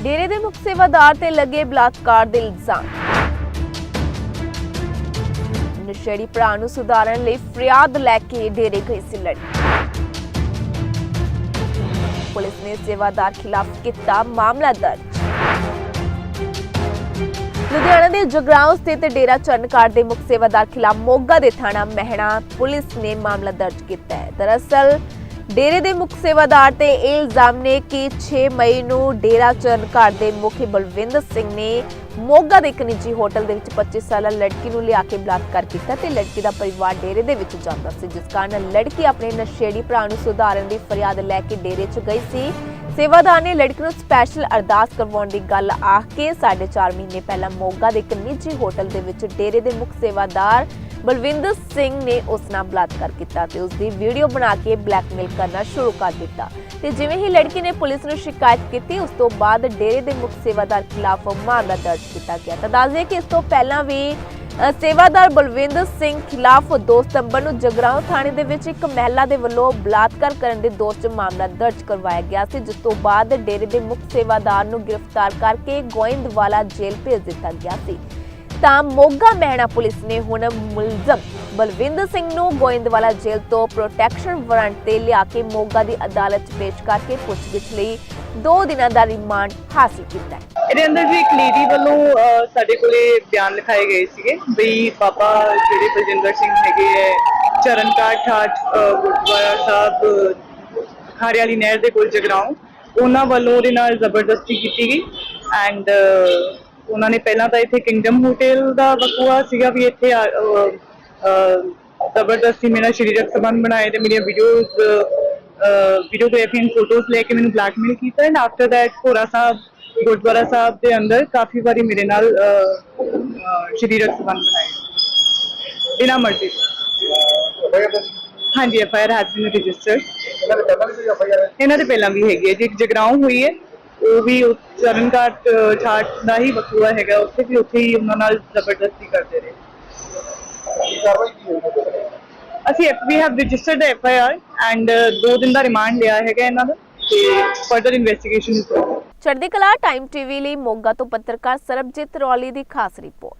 ਡੇਰੇ ਦੇ ਮੁੱਖ ਸੇਵਾਦਾਰ ਤੇ ਲੱਗੇ ਬਲਾਤਕਾਰ ਦੇ ਇਲਜ਼ਾਮ। ਨਸ਼ੇੜੀ ਭਰਾ ਨੂੰ ਸੁਧਾਰਨ ਲਈ ਫਰਿਆਦ ਲੈ ਕੇ ਡੇਰੇ ਗਈ ਸੀ ਲੜਕੀ ਪੁਲਿਸ ਨੇ ਸੇਵਾਦਾਰ ਖਿਲਾਫ ਕੀਤਾ ਮਾਮਲਾ ਦਰਜ। ਲੁਧਿਆਣਾ ਦੇ ਜਗਰਾਉਂ ਸਥਿਤ ਡੇਰਾ ਚਰਨਕਾਰ ਦੇ ਮੁੱਖ ਸੇਵਾਦਾਰ ਖਿਲਾਫ ਮੋਗਾ ਦੇ ਥਾਣਾ ਮਹਿਣਾ ਪੁਲਿਸ ਨੇ ਮਾਮਲਾ ਦਰਜ ਕੀਤਾ ਹੈ। ਦਰਅਸਲ ਡੇਰੇ ਦੇ ਮੁੱਖ ਸੇਵਾਦਾਰ ਤੇ ਇਹ ਇਲਜ਼ਾਮ ਨੇ ਕਿ 6 ਮਈ ਨੂੰ ਡੇਰਾ ਚਰਨਕਾਰ ਦੇ ਮੁਖੀ ਬਲਵਿੰਦਰ ਸਿੰਘ ਨੇ ਮੋਗਾ ਦੇ ਇੱਕ ਨਿੱਜੀ ਹੋਟਲ ਦੇ ਵਿੱਚ 25 ਸਾਲਾ ਲੜਕੀ ਨੂੰ ਲਿਆ ਕੇ ਬਲਾਤਕਾਰ ਕੀਤਾ ਤੇ ਲੜਕੀ ਦਾ ਪਰਿਵਾਰ ਡੇਰੇ ਦੇ ਵਿੱਚ ਜਾਂਦਾ ਸੀ, ਜਿਸ ਕਾਰਨ ਲੜਕੀ ਆਪਣੇ ਨਸ਼ੇੜੀ ਭਰਾ ਨੂੰ ਸੁਧਾਰਨ ਦੀ ਫਰਿਆਦ ਲੈ ਕੇ ਡੇਰੇ 'ਚ ਗਈ ਸੀ। ਸੇਵਾਦਾਰ ਨੇ ਲੜਕੀ ਨੂੰ ਸਪੈਸ਼ਲ ਅਰਦਾਸ ਕਰਵਾਉਣ ਦੀ ਗੱਲ ਆਖ ਕੇ 4.5 ਮਹੀਨੇ ਪਹਿਲਾਂ ਮੋਗਾ ਦੇ ਇੱਕ ਨਿੱਜੀ ਹੋਟਲ ਦੇ ਵਿੱਚ ਡੇਰੇ ਦੇ ਮੁੱਖ ਸੇਵਾਦਾਰ ਬਲਵਿੰਦਰ ਸਿੰਘ ਨੇ ਉਸ ਨਾਲ ਬਲਾਤਕਾਰ ਕੀਤਾ ਤੇ ਉਸ ਦੀ ਵੀਡੀਓ ਬਣਾ ਕੇ ਬਲੈਕਮੇਲ ਕਰਨਾ ਸ਼ੁਰੂ ਕਰ ਦਿੱਤਾ। ਤੇ ਜਿਵੇਂ ਹੀ ਲੜਕੀ ਨੇ ਪੁਲਿਸ ਨੂੰ ਸ਼ਿਕਾਇਤ ਕੀਤੀ, ਉਸ ਤੋਂ ਬਾਅਦ ਡੇਰੇ ਦੇ ਮੁੱਖ ਸੇਵਾਦਾਰ ਖਿਲਾਫ ਮਾਮਲਾ ਦਰਜ ਕੀਤਾ ਗਿਆ। ਤਾਂ ਦੱਸ ਦਈਏ ਕਿ ਇਸ ਤੋਂ ਪਹਿਲਾਂ ਵੀ ਸੇਵਾਦਾਰ ਬਲਵਿੰਦਰ ਸਿੰਘ ਖਿਲਾਫ 2 ਸਤੰਬਰ ਨੂੰ ਜਗਰਾਉਂ ਥਾਣੇ ਦੇ ਵਿੱਚ ਇੱਕ ਮਹਿਲਾ ਦੇ ਵੱਲੋਂ ਬਲਾਤਕਾਰ ਕਰਨ ਦੇ ਦੋਸ਼ 'ਚ ਮਾਮਲਾ ਦਰਜ ਕਰਵਾਇਆ ਗਿਆ ਸੀ, ਜਿਸ ਤੋਂ ਬਾਅਦ ਡੇਰੇ ਦੇ ਮੁੱਖ ਸੇਵਾਦਾਰ ਨੂੰ ਗ੍ਰਿਫਤਾਰ ਕਰਕੇ ਗੋਇੰਦਵਾਲਾ ਜੇਲ੍ਹ ਭੇਜ ਦਿੱਤਾ ਗਿਆ ਸੀ। ਤਾਂ ਮੋਗਾ ਮਹਿਣਾ ਪੁਲਿਸ ਨੇ ਹੁਣ ਮੁਲਜ਼ਮ ਬਲਵਿੰਦਰ ਸਿੰਘ ਨੂੰ ਗੋਇੰਦਵਾਲਾ ਜੇਲ੍ਹ ਤੋਂ ਪ੍ਰੋਟੈਕਸ਼ਨ ਵਾਰੰਟ ਤੇ ਲਿਆ ਕੇ ਮੋਗਾ ਦੀ ਅਦਾਲਤ 'ਚ ਪੇਸ਼ ਕਰਕੇ ਪੁੱਛਗਿੱਛ ਲਈ 2 ਦਿਨਾਂ ਦਾ ਰਿਮਾਂਡ ਹਾਸਲ ਕੀਤਾ ਹੈ। ਇਹਦੇ ਅੰਦਰ ਜੀ ਇੱਕ ਲੇਡੀ ਵੱਲੋਂ ਸਾਡੇ ਕੋਲੇ ਬਿਆਨ ਲਿਖਾਏ ਗਏ ਸੀਗੇ ਬਈ ਬਾਬਾ ਜਿਹੜੇ ਬਲਜਿੰਦਰ ਸਿੰਘ ਹੈਗੇ ਹੈ ਚਰਨਕਾਟ ਠਾਠ ਗੁਰਦੁਆਰਾ ਸਾਹਿਬ ਅਹ, ਨਹਿਰ ਦੇ ਕੋਲ ਜਗਰਾਉਂ ਉਹਨਾਂ ਵੱਲੋਂ ਉਹਦੇ ਨਾਲ ਜ਼ਬਰਦਸਤੀ ਕੀਤੀ ਗਈ ਐਂਡ ਉਹਨਾਂ ਨੇ ਪਹਿਲਾਂ ਤਾਂ ਇੱਥੇ ਕਿੰਗਡਮ ਹੋਟਲ ਦਾ ਵਕੂਆ ਸੀਗਾ ਵੀ ਇੱਥੇ ਜ਼ਬਰਦਸਤੀ ਮੇਰਾ ਸਰੀਰਕ ਸੰਬੰਧ ਬਣਾਏ ਤੇ ਮੇਰੀਆਂ ਵੀਡੀਓਜ਼ ਵੀਡੀਓਗ੍ਰਾਫੀ ਐਂਡ ਫੋਟੋਜ਼ ਲੈ ਕੇ ਮੈਨੂੰ ਬਲੈਕਮੇਲ ਕੀਤਾ and after that Bhora Sahib Gurdwara Sahib ਦੇ ਅੰਦਰ ਕਾਫੀ ਵਾਰੀ ਮੇਰੇ ਨਾਲ ਸਰੀਰਕ ਸੰਬੰਧ ਬਣਾਏ। ਬਿਨਾਂ ਮਰਜ਼ੀ। ਹਾਂਜੀ F I R has been registered ਇਹਨਾਂ ਦੇ ਪਹਿਲਾਂ ਵੀ ਹੈਗੀ ਹੈ ਜੀ ਇੱਕ ਜਗਰਾਉਂ ਹੋਈ ਹੈ। ਉਹ ਵੀ ਉਹ ਚਰਨਘਾਟ ਅਹ, ਦਾ ਹੀ ਵਕੂਆ ਹੈਗਾ। ਉੱਥੇ ਵੀ ਉੱਥੇ ਹੀ ਉਹਨਾਂ ਨਾਲ ਜ਼ਬਰਦਸਤੀ ਕਰਦੇ ਰਹੇ। ਅਸੀਂ ਵੀ have registered F I R and ਦੋ ਦਿਨ ਦਾ ਰਿਮਾਂਡ ਲਿਆ ਹੈਗਾ ਇਹਨਾਂ ਦਾ ਤੇ ਫਰਦਰ ਇਨਵੈਸਟੀਗੇਸ਼ਨ ਇਸ ਚੜ੍ਹਦੀ ਕਲਾ ਟਾਈਮ ਟੀਵੀ ਲਈ ਮੋਗਾ ਤੋਂ ਪੱਤਰਕਾਰ ਸਰਬਜੀਤ ਰੌਲੀ ਦੀ ਖਾਸ ਰਿਪੋਰਟ।